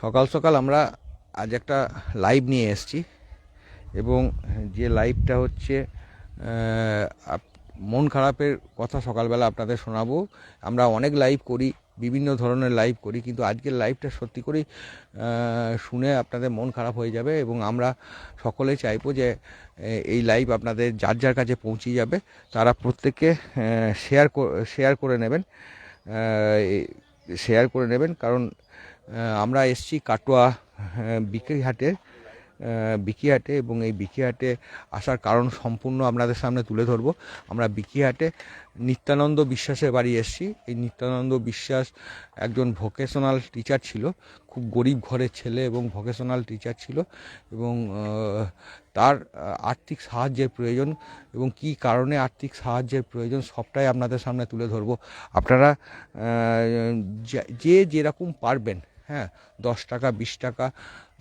সকাল সকাল আমরা আজ একটা লাইভ নিয়ে এসেছি এবং যে লাইভটা হচ্ছে মন খারাপের কথা সকালবেলা আপনাদের শোনাবো। আমরা অনেক লাইভ করি, বিভিন্ন ধরনের লাইভ করি, কিন্তু আজকের লাইভটা সত্যি করেই শুনে আপনাদের মন খারাপ হয়ে যাবে এবং আমরা সকলে চাইব যে এই লাইভ আপনাদের যার যার কাছে পৌঁছে যাবে, তারা প্রত্যেকে শেয়ার শেয়ার করে নেবেন। শেয়ার করে নেবেন। কারণ আমরা এসছি কাটোয়া বিক্রিহাটে বিকিহাটে এবং এই বিকিহাটে আসার কারণ সম্পূর্ণ আপনাদের সামনে তুলে ধরবো। আমরা বিকিহাটে নিত্যানন্দ বিশ্বাসের বাড়ি এসেছি। এই নিত্যানন্দ বিশ্বাস একজন ভোকেশনাল টিচার ছিল, খুব গরিব ঘরের ছেলে এবং ভোকেশনাল টিচার ছিল এবং তার আর্থিক সাহায্যের প্রয়োজন এবং কী কারণে আর্থিক সাহায্যের প্রয়োজন সবটাই আপনাদের সামনে তুলে ধরবো। আপনারা যে- যেরকম পারবেন হ্যাঁ দশ টাকা, বিশ টাকা,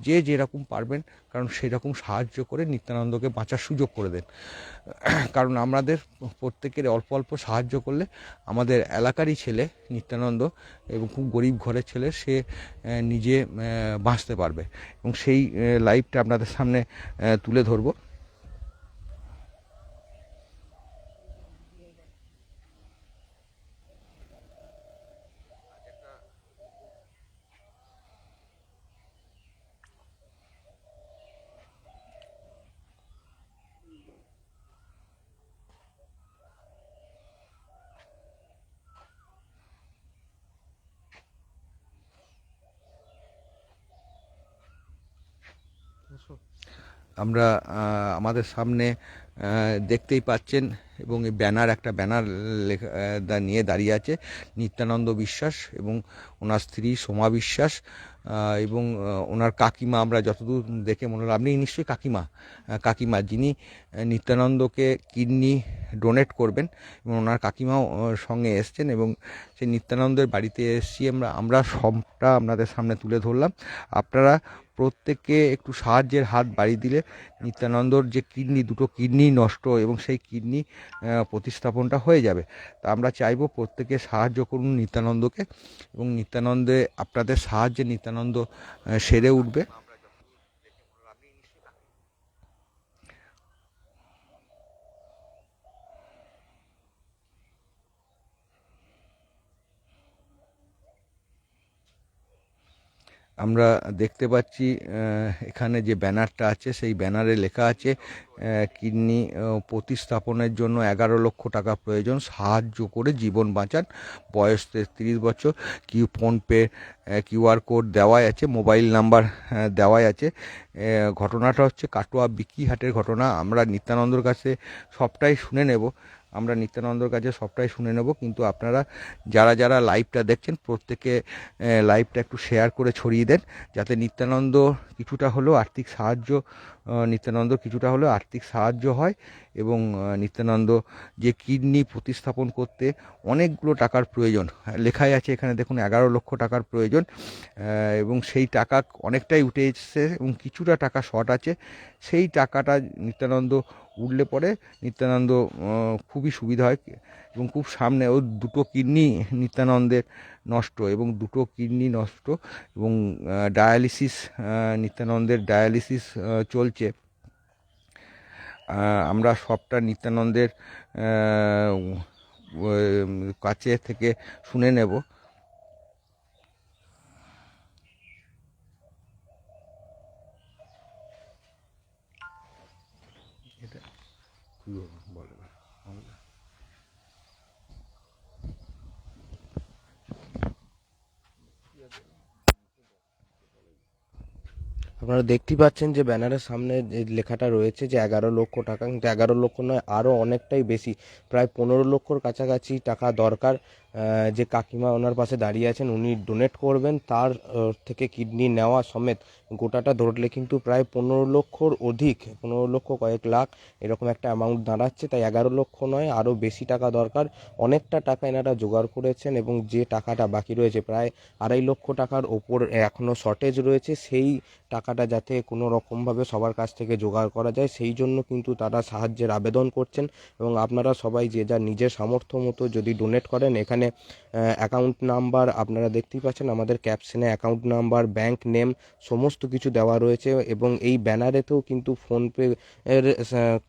যে যেরকম পারবেন, কারণ সেরকম সাহায্য করে নিত্যানন্দকে বাঁচার সুযোগ করে দেন। কারণ আমাদের প্রত্যেকের অল্প অল্প সাহায্য করলে আমাদের এলাকারই ছেলে নিত্যানন্দ এবং খুব গরিব ঘরের ছেলে, সে নিজে বাঁচতে পারবে। এবং সেই লাইভটা আপনাদের সামনে তুলে ধরবো। আমরা আমাদের সামনে দেখতেই পাচ্ছেন এবং এই ব্যানার, একটা ব্যানার লেখা নিয়ে দাঁড়িয়ে আছে নিত্যানন্দ বিশ্বাস এবং ওনার স্ত্রী সোমা বিশ্বাস এবং ওনার কাকিমা, আমরা যতদূর দেখে মনে হলো আপনি নিশ্চয়ই কাকিমা কাকিমা, যিনি নিত্যানন্দকে কিডনি ডোনেট করবেন এবং ওনার কাকিমাও সঙ্গে এসছেন এবং সেই নিত্যানন্দের বাড়িতে এসেছি আমরা আমরা সবটা আপনাদের সামনে তুলে ধরলাম। আপনারা প্রত্যেককে একটু সাহায্যের হাত বাড়িয়ে দিলে নিত্যানন্দর যে কিডনি, দুটো কিডনি নষ্ট এবং সেই কিডনি প্রতিস্থাপনটা হয়ে যাবে। তা আমরা চাইব প্রত্যেকে সাহায্য করুন নিত্যানন্দকে এবং নিত্যানন্দে আপনাদের সাহায্যে নিত্যানন্দ সেরে উঠবে। আমরা দেখতে পাচ্ছি এখানে যে ব্যানারটা আছে, সেই ব্যানারে লেখা আছে কিডনি প্রতিস্থাপনের জন্য এগারো লক্ষ টাকা প্রয়োজন, সাহায্য করে জীবন বাঁচান, বয়স তেত্রিশ বছর কি ফোনপে কিউআর কোড দেওয়াই আছে, মোবাইল নাম্বার দেওয়াই আছে। ঘটনাটা হচ্ছে কাটোয়া বিকিহাটের ঘটনা, আমরা নিত্যানন্দর কাছে সবটাই শুনে নেব। আমরা নিত্যানন্দর কাছে সবটাই শুনে নেব, কিন্তু আপনারা যারা যারা লাইভটা দেখছেন, প্রত্যেকে লাইভটা একটু শেয়ার করে ছড়িয়ে দেন, যাতে নিত্যানন্দ কিছুটা হলেও আর্থিক সাহায্য নিত্যানন্দ কিছুটা হলেও আর্থিক সাহায্য হয় এবং নিত্যানন্দ যে কিডনি প্রতিস্থাপন করতে অনেকগুলো টাকার প্রয়োজন। লেখাই আছে এখানে দেখুন এগারো লক্ষ টাকার প্রয়োজন এবং সেই টাকা অনেকটাই উঠে এসেছে এবং কিছুটা টাকা শর্ট আছে। সেই টাকাটা নিত্যানন্দ উঠলে পরে নিত্যানন্দ খুবই সুবিধা হয়। এবং খুব সামনে ওর দুটো কিডনি নিত্যানন্দের নষ্ট এবং দুটো কিডনি নষ্ট এবং ডায়ালিসিস নিত্যানন্দের ডায়ালিসিস চলছে। আমরা সবটা নিত্যানন্দের কাছে থেকে শুনে নেব এটা বলে আপনারা দেখতেই পাচ্ছেন যে ব্যানারের সামনে যে লেখাটা রয়েছে যে এগারো লক্ষ টাকা, কিন্তু এগারো লক্ষ নয় আরও অনেকটাই বেশি। প্রায় পনেরো লক্ষর কাছাকাছি টাকা দরকার। যে কাকিমা ওনার পাশে দাঁড়িয়ে আছেন, উনি ডোনেট করবেন। তার থেকে কিডনি নেওয়া সমেত গোটাটা ধরলে কিন্তু প্রায় পনেরো লক্ষর অধিক, পনেরো লক্ষ কয়েক লাখ এরকম একটা অ্যামাউন্ট দাঁড়াচ্ছে। তাই এগারো লক্ষ নয় আরও বেশি টাকা দরকার। অনেকটা টাকা এনারা জোগাড় করেছেন এবং যে টাকাটা বাকি রয়েছে, প্রায় আড়াই লক্ষ টাকার ওপর এখনও শর্টেজ রয়েছে। সেই টাকাটা যাতে কোনো রকমভাবে সবার কাছ থেকে জোগাড় করা যায়, সেই জন্য কিন্তু তারা সাহায্যের আবেদন করছেন। এবং আপনারা সবাই যে যার নিজের সামর্থ্য মতো যদি ডোনেট করেন, এখানে অ্যাকাউন্ট নাম্বার আপনারা দেখতেই পাচ্ছেন, আমাদের ক্যাপশনে অ্যাকাউন্ট নাম্বার ব্যাংক নেম সমস্ত কিছু দেওয়া রয়েছে এবং এই ব্যানারেতেও কিন্তু ফোনপে এর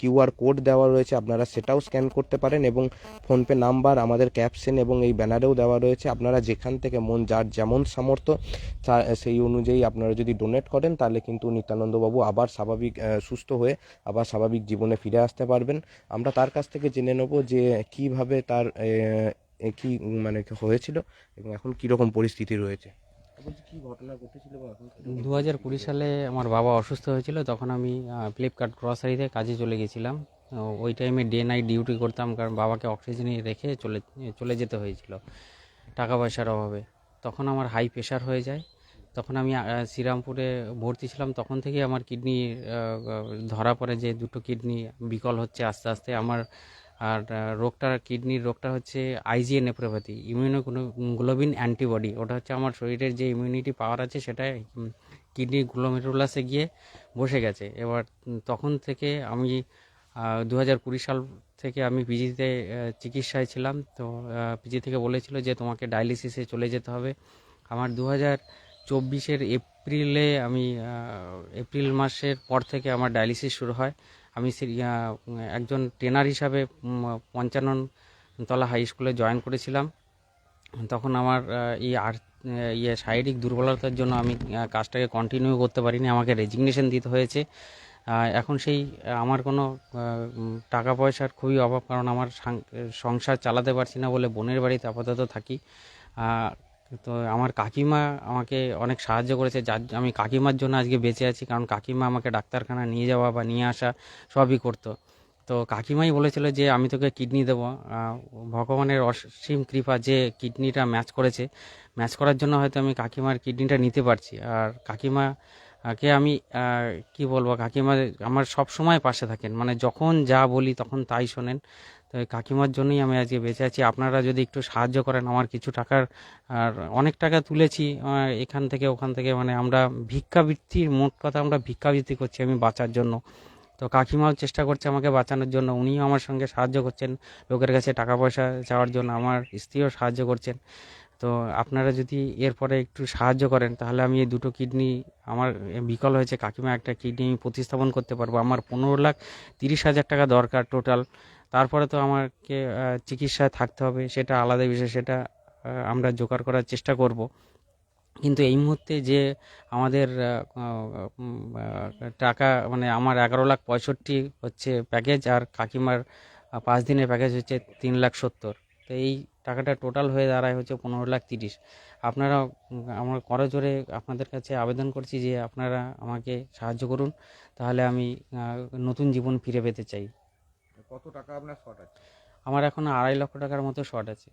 কিউআর কোড দেওয়া রয়েছে, আপনারা সেটাও স্ক্যান করতে পারেন এবং ফোনপে নাম্বার আমাদের ক্যাপশন এবং এই ব্যানারেও দেওয়া রয়েছে, আপনারা যেখান থেকে মন, যার যেমন সামর্থ্য সেই অনুযায়ী আপনারা যদি ডোনেট করেন, তাহলে কিন্তু নিত্যানন্দবাবু আবার স্বাভাবিক সুস্থ হয়ে আবার স্বাভাবিক জীবনে ফিরে আসতে পারবেন। আমরা তার কাছ থেকে জেনে নেব যে কীভাবে তার কি মানে কি হয়েছিল এবং এখন কি রকম পরিস্থিতি রয়েছে? কি ঘটনা ঘটেছিল কীরকম দু হাজার কুড়ি সালে আমার বাবা অসুস্থ হয়েছিল তখন আমি ফ্লিপকার্ট গ্রসারিতে কাজে চলে গেছিলাম। ওই টাইমে ডে নাইট ডিউটি করতাম কারণ বাবাকে অক্সিজেনে রেখে চলে চলে যেতে হয়েছিল টাকা পয়সার অভাবে। তখন আমার হাই প্রেশার হয়ে যায়। তখন আমি শ্রীরামপুরে ভর্তি ছিলাম তখন থেকে আমার কিডনি ধরা পড়ে যে দুটো কিডনি বিকল হচ্ছে আস্তে আস্তে। আমার আর রোগটা, কিডনির রোগটা হচ্ছে আইজিএ নেপ্রোপ্যাথি ইমিউনোগ্লোবিন অ্যান্টিবডি ওটা হচ্ছে আমার শরীরের যে ইমিউনিটি পাওয়ার আছে সেটা কিডনি গ্লোমেরুলাসে গিয়ে বসে গেছে। এবার তখন থেকে আমি দু হাজার কুড়ি সাল থেকে আমি পিজিতে চিকিৎসায় ছিলাম। তো পিজি থেকে বলেছিল যে তোমাকে ডায়ালিসিসে চলে যেতে হবে। আমার দু হাজার চব্বিশের এপ্রিলে আমি এপ্রিল মাসের পর থেকে আমার ডায়ালিসিস শুরু হয়। আমি একজন ট্রেনার হিসাবে পঞ্চান্ন তলা হাই স্কুলে জয়েন করেছিলাম। তখন আমার এই আর ইয়ে শারীরিক দুর্বলতার জন্য আমি কাজটাকে কন্টিনিউ করতে পারিনি। আমাকে রেজিগনেশন দিতে হয়েছে। এখন সেই আমার কোনো টাকা পয়সার খুবই অভাব, কারণ আমার সংসার চালাতে পারছি না বলে বোনের বাড়িতে আপাতত থাকি। তো আমার কাকিমা আমাকে অনেক সাহায্য করেছে। যার আমি কাকিমার জন্য আজকে বেঁচে আছি, কারণ কাকিমা আমাকে ডাক্তারখানা নিয়ে যাওয়া বা নিয়ে আসা সবই করতো। তো কাকিমাই বলেছিল যে, আমি তোকে কিডনি দেবো। ভগবানের অসীম কৃপা যে কিডনিটা ম্যাচ করেছে, ম্যাচ করার জন্য হয়তো আমি কাকিমার কিডনিটা নিতে পারছি। আর কাকিমা কে আমি কি বলব, কাকিমা আমার সব সময় পাশে থাকেন। মানে যখন যা বলি তখন তাই শোনেন। তো এই কাকিমার জন্যই আমি আজকে বেঁচে আছি। আপনারা যদি একটু সাহায্য করেন আমার কিছু টাকার, আর অনেক টাকা তুলেছি এখান থেকে ওখান থেকে মানে আমরা ভিক্ষাবৃত্তির, মোট কথা আমরা ভিক্ষাবৃত্তি করছি আমি বাঁচার জন্য। তো কাকিমাও চেষ্টা করছে আমাকে বাঁচানোর জন্য, উনিও আমার সঙ্গে সাহায্য করছেন, লোকের কাছে টাকা পয়সা চাওয়ার জন্য আমার স্ত্রীও সাহায্য করছেন। তো আপনারা যদি এরপরে একটু সাহায্য করেন, তাহলে আমি এই দুটো কিডনি, আমার বিকল হয়েছে কাকিমা একটা কিডনি, আমি প্রতিস্থাপন করতে পারব। আমার পনেরো লাখ তিরিশ হাজার টাকা দরকার টোটাল। তারপরে তো আমাকে চিকিৎসায় থাকতে হবে, সেটা আলাদা বিষয়, সেটা আমরা জোগাড় করার চেষ্টা করব। কিন্তু এই মুহূর্তে যে আমাদের টাকা মানে আমার এগারো লাখ পঁয়ষট্টি হচ্ছে প্যাকেজ আর কাকিমার পাঁচ দিনের প্যাকেজ হচ্ছে তিন লাখ সত্তর। তো এই টাকাটা টোটাল হয়ে দাঁড়ায় হচ্ছে পনেরো লাখ তিরিশ। আপনারা আমার করজোরে আপনাদের কাছে আবেদন করছি যে আপনারা আমাকে সাহায্য করুন। তাহলে আমি নতুন জীবন ফিরে পেতে চাই। কত টাকা আপনার শর্ট আছে? আমার এখন আড়াই লক্ষ টাকার মতো শর্ট আছে।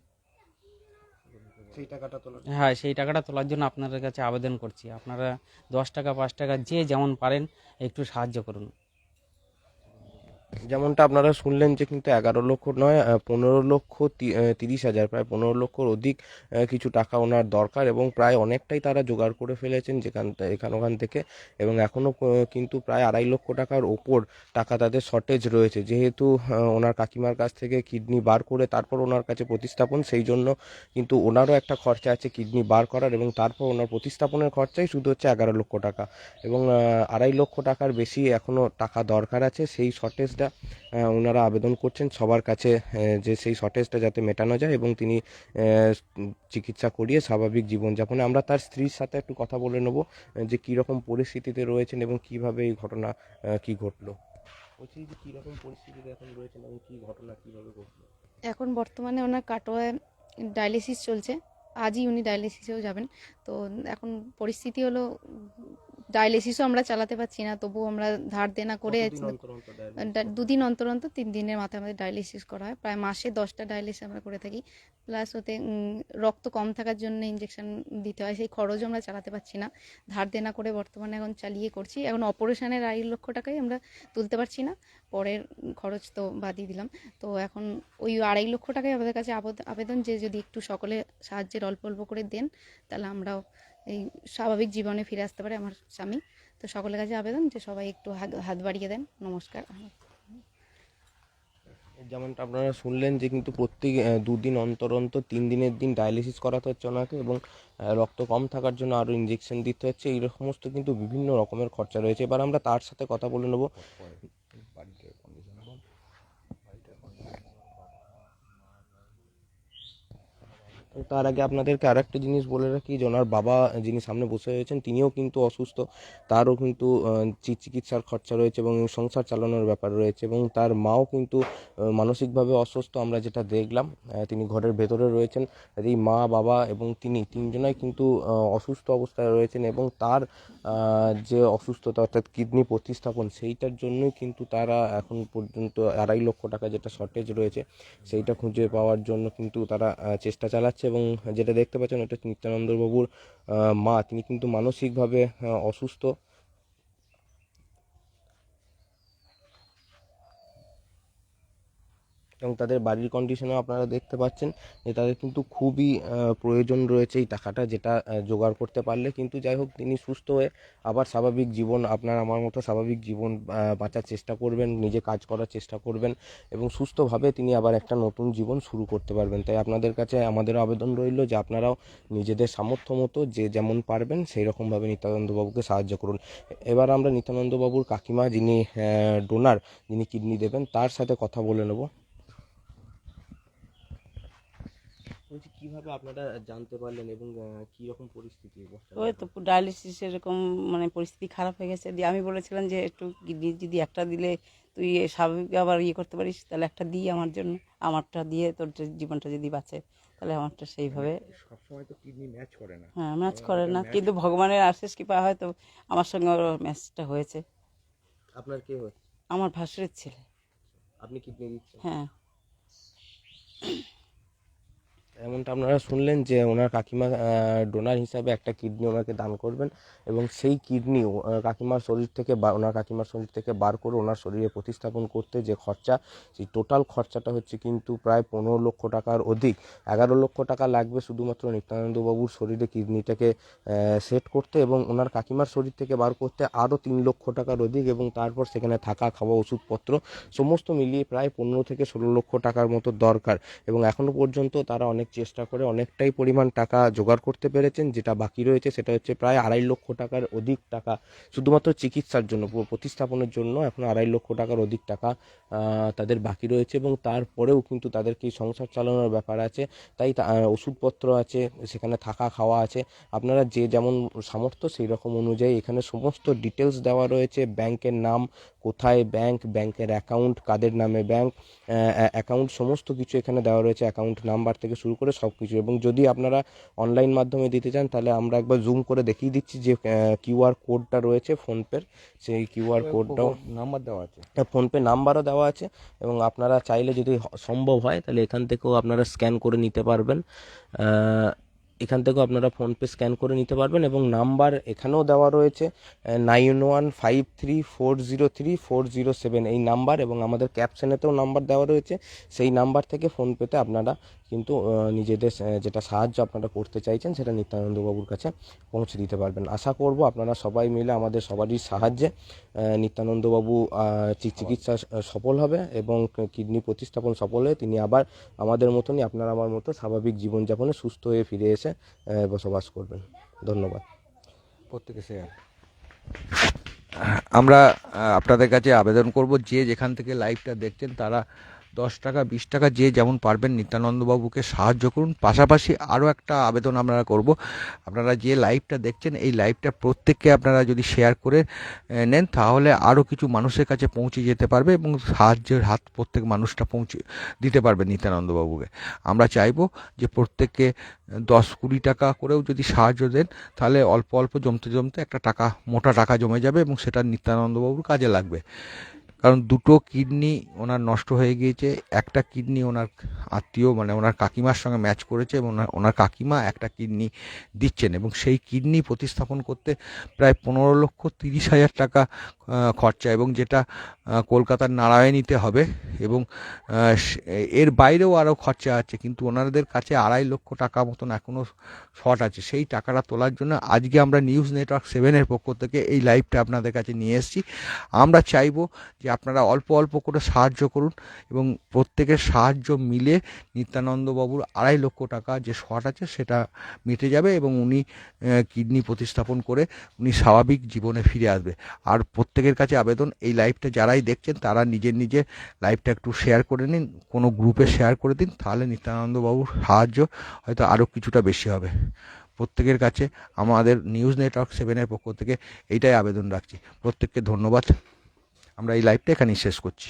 সেই টাকাটা তোলার হ্যাঁ সেই টাকাটা তোলার জন্য আপনাদের কাছে আবেদন করছি। আপনারা দশ টাকা পাঁচ টাকা যে যেমন পারেন একটু সাহায্য করুন। যেমনটা আপনারা শুনলেন যে কিন্তু এগারো লক্ষ নয় পনেরো লক্ষ তিরিশ হাজার, প্রায় পনেরো লক্ষর অধিক কিছু টাকা ওনার দরকার এবং প্রায় অনেকটাই তারা জোগাড় করে ফেলেছেন যেখান এখান ওখান থেকে এবং এখনও কিন্তু প্রায় আড়াই লক্ষ টাকার ওপর টাকা তাদের শর্টেজ রয়েছে। যেহেতু ওনার কাকিমার কাছ থেকে কিডনি বার করে তারপর ওনার কাছে প্রতিস্থাপন, সেই জন্য কিন্তু ওনারও একটা খরচা আছে কিডনি বার করার এবং তারপর ওনার প্রতিস্থাপনের খরচাই শুধু হচ্ছে এগারো লক্ষ টাকা এবং আড়াই লক্ষ টাকার বেশি এখনও টাকা দরকার আছে। সেই শর্টেজটা আহ, ওনারা আবেদন করছেন সবার কাছে যে সেই শর্টেজটা যাতে মেটানো যায় এবং তিনি চিকিৎসা করিয়ে স্বাভাবিক জীবনযাপনে। আমরা তার স্ত্রীর সাথে একটু কথা বলে নেব যে কীরকম পরিস্থিতিতে রয়েছেন এবং কীভাবে এই ঘটনা কি ঘটলো। বলছি যে কীরকম পরিস্থিতিতে এখন রয়েছেন এবং কী ঘটনা কীভাবে ঘটলো। এখন বর্তমানে ওনার কাটোয়ায় ডায়ালিসিস চলছে। আজই উনি ডায়ালিসিসেও যাবেন। তো এখন পরিস্থিতি হলো ডায়ালিসিসও আমরা চালাতে পারছি না তবুও আমরা ধার দেনা করে দুদিন অন্তর অন্তর তিন দিনের মাথায় আমাদের ডায়ালিসিস করা হয়। প্রায় মাসে দশটা ডায়ালিসিস আমরা করে থাকি। প্লাস ওতে রক্ত কম থাকার জন্য ইঞ্জেকশন দিতে হয়। সেই খরচও আমরা চালাতে পারছি না। ধার দেনা করে বর্তমানে এখন চালিয়ে করছি। এখন অপারেশনের আড়াই লক্ষ টাকাই আমরা তুলতে পারছি না। পরের খরচ তো বাদই দিলাম। তো এখন ওই আড়াই লক্ষ টাকাই আমাদের কাছে আবদ- আবেদন যে যদি একটু সকলে সাহায্যের অল্প অল্প করে দেন তাহলে আমরাও এই স্বাভাবিক জীবনে ফিরে আসতে পারে আমার স্বামী। তো সকলের কাছে আবেদন যে সবাই একটু হাত বাড়িয়ে দেন। নমস্কার। যেমনটা আপনারা শুনলেন যে কিন্তু প্রত্যেক দুদিন অন্তর অন্তর, তিন দিনের দিন ডায়ালিসিস করাতে হচ্ছে ওনাকে এবং রক্ত কম থাকার জন্য আরও ইঞ্জেকশন দিতে হচ্ছে। এই সমস্ত কিন্তু বিভিন্ন রকমের খরচা রয়েছে। এবার আমরা তার সাথে কথা বলে নেব তো তার আগে আপনাদেরকে আর একটা জিনিস বলে রাখি যে ওনার বাবা যিনি সামনে বসে রয়েছেন, তিনিও কিন্তু অসুস্থ। তারও কিন্তু চিকিৎসার খরচা রয়েছে এবং সংসার চালানোর ব্যাপার রয়েছে এবং তার মাও কিন্তু মানসিকভাবে অসুস্থ আমরা যেটা দেখলাম তিনি ঘরের ভেতরে রয়েছেন। এই মা, বাবা এবং তিনি তিনজনাই কিন্তু অসুস্থ অবস্থায় রয়েছেন এবং তার যে অসুস্থতা অর্থাৎ কিডনি প্রতিস্থাপন, সেইটার জন্যই কিন্তু তারা এখন পর্যন্ত আড়াই লক্ষ টাকা যেটা শর্টেজ রয়েছে, সেইটা খুঁজে পাওয়ার জন্য কিন্তু তারা চেষ্টা চালাচ্ছে। এবং যেটা দেখতে পাচ্ছেন এটা নিত্যানন্দ বাবুর মা। তিনি কিন্তু মানসিকভাবে অসুস্থ। এবং তাদের বাড়ির কন্ডিশনও আপনারা দেখতে পাচ্ছেন যে তাদের কিন্তু খুবই প্রয়োজন রয়েছে এই টাকাটা যেটা জোগাড় করতে পারলে। কিন্তু যাই হোক, তিনি সুস্থ হয়ে আবার স্বাভাবিক জীবন, আপনার আমার মতো স্বাভাবিক জীবন বাঁচার চেষ্টা করবেন, নিজে কাজ করার চেষ্টা করবেন এবং সুস্থভাবে তিনি আবার একটা নতুন জীবন শুরু করতে পারবেন। তাই আপনাদের কাছে আমাদের আবেদন রইল যে আপনারাও নিজেদের সামর্থ্য মতো যে যেমন পারবেন সেই রকমভাবে নিত্যানন্দবাবুকে সাহায্য করুন। এবার আমরা নিত্যানন্দবাবুর কাকিমা যিনি ডোনার যিনি কিডনি দেবেন, তার সাথে কথা বলে নেব। বলছি কীভাবে আপনারা জানতে পারলেন এবং কি রকম পরিস্থিতি ওই তো ডায়ালিসিস এরকম মানে পরিস্থিতি খারাপ হয়ে গেছে। দিয়ে আমি বলেছিলাম যে একটু কিডনি যদি একটা দিলে তুই এ স্বাভাবিক আবার ইয়ে করতে পারিস তাহলে একটা দিই আমার জন্য। আমারটা দিয়ে তোর জীবনটা যদি বাঁচে তাহলে আমারটা সেইভাবে সবসময় তো কিডনি ম্যাচ করে না। হ্যাঁ ম্যাচ করে না। কিন্তু ভগবানের আশিস কৃপা হয়তো আমার সঙ্গে ওর ম্যাচটা হয়েছে। আপনার কে হচ্ছে আমার ভাসুরের ছেলে। আপনি কিডনি দিচ্ছেন? হ্যাঁ। এমনটা আপনারা শুনলেন যে ওনার কাকিমা ডোনার হিসাবে একটা কিডনি ওনাকে দান করবেন এবং সেই কিডনি কাকিমার শরীর থেকে বা, ওনার কাকিমার শরীর থেকে বার করে ওনার শরীরে প্রতিস্থাপন করতে যে খরচা, সেই টোটাল খরচাটা হচ্ছে কিন্তু প্রায় পনেরো লক্ষ টাকার অধিক। এগারো লক্ষ টাকা লাগবে শুধুমাত্র নিত্যানন্দবাবুর শরীরে কিডনিটাকে সেট করতে এবং ওনার কাকিমার শরীর থেকে বার করতে আরও তিন লক্ষ টাকার অধিক এবং তারপর সেখানে থাকা, খাওয়া, ওষুধপত্র সমস্ত মিলিয়ে প্রায় পনেরো থেকে ষোলো লক্ষ টাকার মতো দরকার এবং এখনও পর্যন্ত তারা অনেক চেষ্টা করে অনেকটাই পরিমাণ টাকা জোগাড় করতে পেরেছেন। যেটা বাকি রয়েছে সেটা হচ্ছে প্রায় আড়াই লক্ষ টাকার অধিক টাকা শুধুমাত্র চিকিৎসার জন্য, পুরো প্রতিস্থাপনের জন্য এখন আড়াই লক্ষ টাকার অধিক টাকা তাদের বাকি রয়েছে এবং তারপরেও কিন্তু তাদেরকে সংসার চালানোর ব্যাপার আছে। তাই ওষুধপত্র আছে, সেখানে থাকা খাওয়া আছে। আপনারা যে যেমন সামর্থ্য সেই রকম অনুযায়ী এখানে সমস্ত ডিটেলস দেওয়া রয়েছে। ব্যাংকের নাম কোথায় ব্যাংক ব্যাংকের অ্যাকাউন্ট কাদের নামে ব্যাংক অ্যাকাউন্ট সমস্ত কিছু এখানে দেওয়া রয়েছে অ্যাকাউন্ট নাম্বার থেকে শুরু করে সব কিছু এবং যদি আপনারা অনলাইন মাধ্যমে দিতে চান তাহলে আমরা একবার জুম করে দেখিয়ে দিচ্ছি যে কিউআর কোডটা রয়েছে ফোনপের। সেই কিউআর কোডটাও নাম্বার দেওয়া আছে। ফোনপে নাম্বারও দেওয়া আছে। এবং আপনারা চাইলে যদি সম্ভব হয় তাহলে এখান থেকেও আপনারা স্ক্যান করে নিতে পারবেন। এখান থেকেও আপনারা ফোনপে স্ক্যান করে নিতে পারবেন এবং নাম্বার এখানেও দেওয়া রয়েছে nine one five three four zero three four zero seven এই নাম্বার এবং আমাদের ক্যাপশনেতেও নাম্বার দেওয়া রয়েছে। সেই নাম্বার থেকে ফোনপেতে আপনারা কিন্তু নিজেদের যেটা সাহায্য আপনারা করতে চাইছেন সেটা নিত্যানন্দবাবুর কাছে পৌঁছে দিতে পারবেন। আশা করব আপনারা সবাই মিলে আমাদের সবারই সাহায্যে নিত্যানন্দবাবু চিকিৎসা সফল হবে এবং কিডনি প্রতিস্থাপন সফল হয়ে তিনি আবার আমাদের মতনই আপনারা আমার মতো স্বাভাবিক জীবনযাপনে সুস্থ হয়ে ফিরে এসে আহ, বসবাস করবেন। ধন্যবাদ। প্রত্যেকে শেয়ার আমরা আপনাদের কাছে আবেদন করব যে যেখান থেকে লাইভটা দেখছেন তারা দশ টাকা, বিশ টাকা যে যেমন পারবেন নিত্যানন্দবাবুকে সাহায্য করুন। পাশাপাশি আরও একটা আবেদন আমরা করব। আপনারা যে লাইভটা দেখছেন, এই লাইভটা প্রত্যেককে আপনারা যদি শেয়ার করে নেন, তাহলে আরও কিছু মানুষের কাছে পৌঁছে যেতে পারবে এবং সাহায্যের হাত প্রত্যেক মানুষটা পৌঁছে দিতে পারবে নিত্যানন্দবাবুকে। আমরা চাইব যে প্রত্যেককে দশ কুড়ি টাকা করেও যদি সাহায্য দেন, তাহলে অল্প অল্প জমতে জমতে একটা টাকা, মোটা টাকা জমে যাবে এবং সেটা নিত্যানন্দবাবুর কাজে লাগবে। কারণ দুটো কিডনি ওনার নষ্ট হয়ে গিয়েছে, একটা কিডনি ওনার আত্মীয় মানে ওনার কাকিমার সঙ্গে ম্যাচ করেছে এবং ওনার ওনার কাকিমা একটা কিডনি দিচ্ছেন এবং সেই কিডনি প্রতিস্থাপন করতে প্রায় পনেরো লক্ষ তিরিশ হাজার টাকা খরচা এবং যেটা কলকাতার নারায়ণীতে হবে এবং এর বাইরেও আরও খরচা আছে কিন্তু ওনাদের কাছে আড়াই লক্ষ টাকা মতন এখনও শর্ট আছে। সেই টাকাটা তোলার জন্য আজকে আমরা নিউজ নেটওয়ার্ক সেভেনের পক্ষ থেকে এই লাইভটা আপনাদের কাছে নিয়ে এসেছি। আমরা চাইব যে আপনারা অল্প অল্প করে সাহায্য করুন এবং প্রত্যেকের সাহায্য মিলে নিত্যানন্দবাবুর আড়াই লক্ষ টাকা যে শট আছে সেটা মিটে যাবে এবং উনি কিডনি প্রতিস্থাপন করে উনি স্বাভাবিক জীবনে ফিরে আসবে। আর প্রত্যেকের কাছে আবেদন, এই লাইভটা যারাই দেখছেন তারা নিজের নিজে লাইভটা একটু শেয়ার করে নিন, কোনো গ্রুপে শেয়ার করে দিন, তাহলে নিত্যানন্দবাবুর সাহায্য হয়তো আরও কিছুটা বেশি হবে। প্রত্যেকের কাছে আমাদের নিউজ নেটওয়ার্ক সেভেনের পক্ষ থেকে এইটাই আবেদন রাখছি। প্রত্যেককে ধন্যবাদ। আমরা এই লাইভটা এখানেই শেষ করছি।